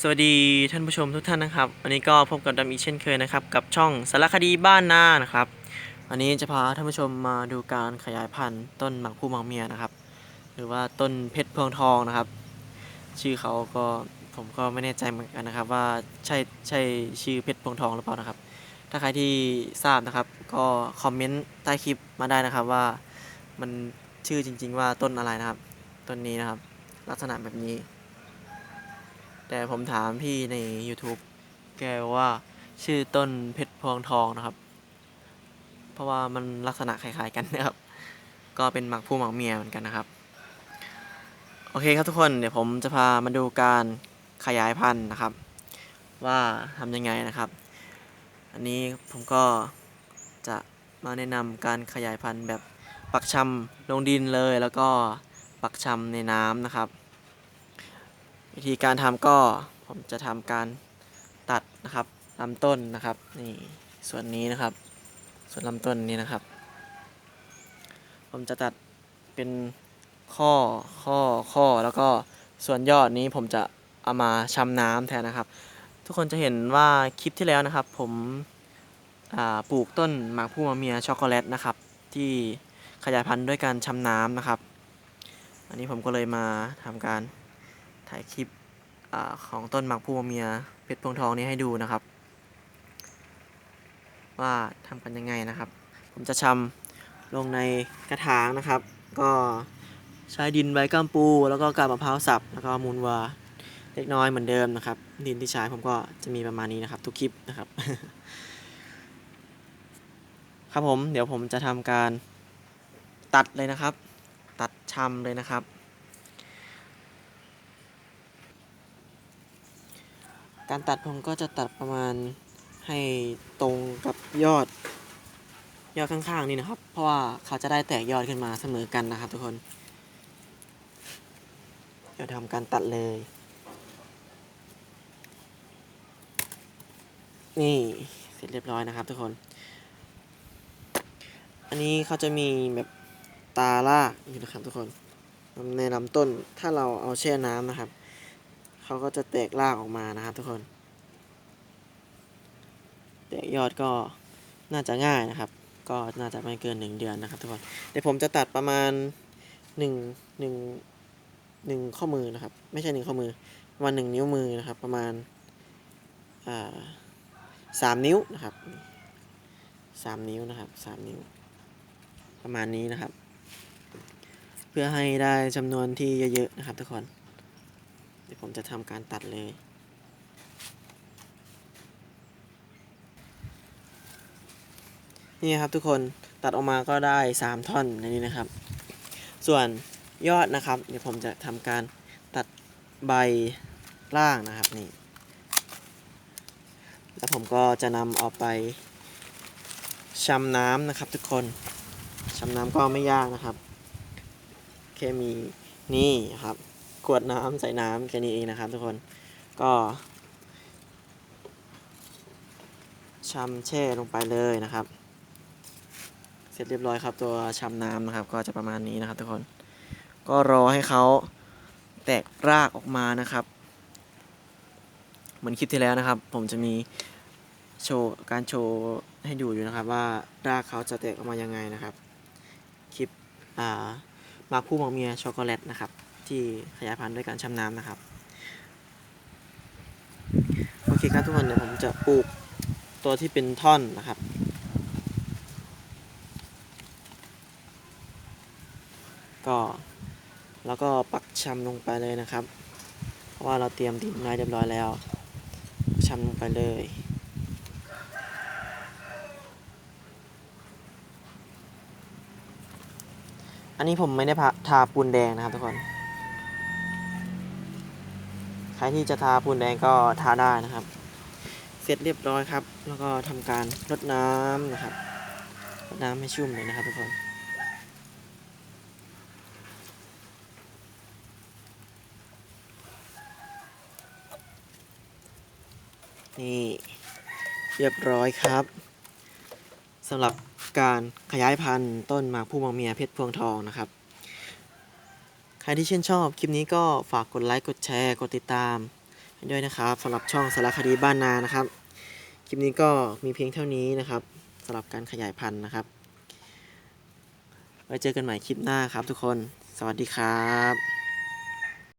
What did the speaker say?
สวัสดีท่านผู้ชมทุกท่านนะครับวันนี้ก็พบกับดำอีกเช่นเคยนะครับ กับช่องสารคดีบ้านนานะครับวันนี้จะพาท่านผู้ชมมาดูการขยายพันธุ์ต้นหมากผู้หมากเมียนะครับ หรือว่าต้นเพชรพวงทองนะครับ ชื่อเขาก็ผมก็ไม่แน่ใจเหมือนกันนะครับ ว่าใช่ใช่ชื่อเพชรพวงทองหรือเปล่านะครับ ถ้าใครที่ทราบนะครับ ก็คอมเมนต์ใต้คลิปมาได้นะครับว่ามันชื่อจริง ๆ ว่าต้นอะไรนะครับ ต้นนี้นะครับ ลักษณะแบบนี้ แต่ผมถามพี่ใน YouTube แกว่าชื่อต้นเพชรพวงทองนะครับ เพราะว่ามันลักษณะคล้ายๆกันนะครับ ก็เป็นหมักผู้หมักเมียเหมือนกันนะครับ โอเคครับทุกคนเดี๋ยวผมจะพามาดูการขยายพันธุ์นะครับ ว่าทำยังไงนะครับ อันนี้ผมก็จะมาแนะนำการขยายพันธุ์แบบปักชำลงดินเลยแล้วก็ปักชำในน้ำนะครับ วิธีการทำก็ผมจะทำการตัดนะครับลำต้นนะครับนี่ส่วนนี้นะครับ ส่วนลำต้นนี้นะครับ ผมจะตัดเป็นข้อข้อข้อแล้วก็ส่วนยอดนี้ผมจะเอามาชำน้ำแทนนะครับ ทุกคนจะเห็นว่าคลิปที่แล้วนะครับ ผมปลูกต้นหมากผู้มาเมียช็อกโกแลตนะครับ ที่ขยายพันธุ์ด้วยการชำน้ำนะครับ อันนี้ผมก็เลยมาทำการ ถ่ายคลิปอของต้นหมากพวงเมียเพชรพวงทองนี้ให้ดูนะครับ ว่าทำกันยังไงนะครับ ผมจะชำลงในกระถางนะครับ ก็ใช้ดินใบกัมปู แล้วก็กาบมะพร้าวสับแล้วก็มูลวาเล็กน้อยเหมือนเดิมนะครับ ดินที่ใช้ผมก็จะมีประมาณนี้นะครับ ทุกคลิปนะครับ ครับผมเดี๋ยวผมจะทำการตัดเลยนะครับ ตัดชำเลยนะครับ การตัดผมก็จะตัดประมาณให้ตรงกับยอด ยอดข้างๆนี่นะครับ เพราะว่าเขาจะได้แตกยอดขึ้นมาเสมอกันนะครับ ทุกคนเดี๋ยวทำการตัดเลย นี่เสร็จเรียบร้อยนะครับ ทุกคน อันนี้เขาจะมีแบบตาล่าอยู่นะครับ ทุกคนในลำต้นถ้าเราเอาแช่น้ำนะครับ เขาก็จะแตกรากออกมานะครับทุกคน แตกยอดก็น่าจะง่ายนะครับ ก็น่าจะไม่เกินหนึ่งเดือนนะครับทุกคน เดี๋ยวผมจะตัดประมาณหนึ่งหนึ่งหนึ่งข้อมือนะครับ ไม่ใช่หนึ่งข้อมือประมาณหนึ่งนิ้วมือนะครับ ประมาณสามนิ้วนะครับสามนิ้วนะครับสามนิ้ว ประมาณนี้นะครับ เพื่อให้ได้จำนวนที่เยอะๆนะครับทุกคน ยวผมจะทำการตัดเลย นี่ครับทุกคนตัดออกมาก็ได้ 3 ท่อนในนี้นะครับ ส่วนยอดนะครับ เดี๋ยวผมจะทำการตัดใบล่างนะครับนี่ แล้วผมก็จะนำเอาไปชำน้ำนะครับทุกคนชำน้ำก็ไม่ยากนะครับ แค่มีนี่ครับ ขวดน้ำใส่น้ำแค่นี้เองนะครับทุกคน ก็ชำแช่ลงไปเลยนะครับ เสร็จเรียบร้อยครับ ตัวชำน้ำนะครับ ก็จะประมาณนี้นะครับ ทุกคน ก็รอให้เขาแตกรากออกมานะครับ เหมือนคลิปที่แล้วนะครับ ผมจะมีโชว์การโชว์ให้ดูอยู่นะครับ ว่ารากเขาจะแตกออกมายังไงนะครับ คลิปอ่ามาคู่มอกเมียช็อกโกแลตนะครับ ที่ขยายพันธุ์ด้วยการชำน้ำนะครับ โอเคครับทุกคนเดี๋ยวผมจะปลูกตัวที่เป็นท่อนนะครับก็แล้วก็ปักชำลงไปเลยนะครับ เพราะว่าเราเตรียมดินไว้เรียบร้อยแล้วปักชำลงไปเลย อันนี้ผมไม่ได้ทาปูนแดงนะครับทุกคน ใครที่จะทาปูนแดงก็ทาได้นะครับ เสร็จเรียบร้อยครับ แล้วก็ทำการรดน้ำนะครับรดน้ำให้ชุ่มเลยนะครับทุกคนนี่เรียบร้อยครับสำหรับการขยายพันธุ์ต้นหมากผู้มองเมียเพชรพวงทองนะครับ ครที่ชื่นชอบคลิปนี้ก็ฝากกดไลค์กดแชร์ กดติดตามด้วยนะครับสำหรับช่องสารคดีบ้านนานะครับ คลิปนี้ก็มีเพียงเท่านี้นะครับสำหรับการขยายพันธุ์นะครับไว้เจอกันใหม่คลิปหน้าครับทุกคน สวัสดีครับ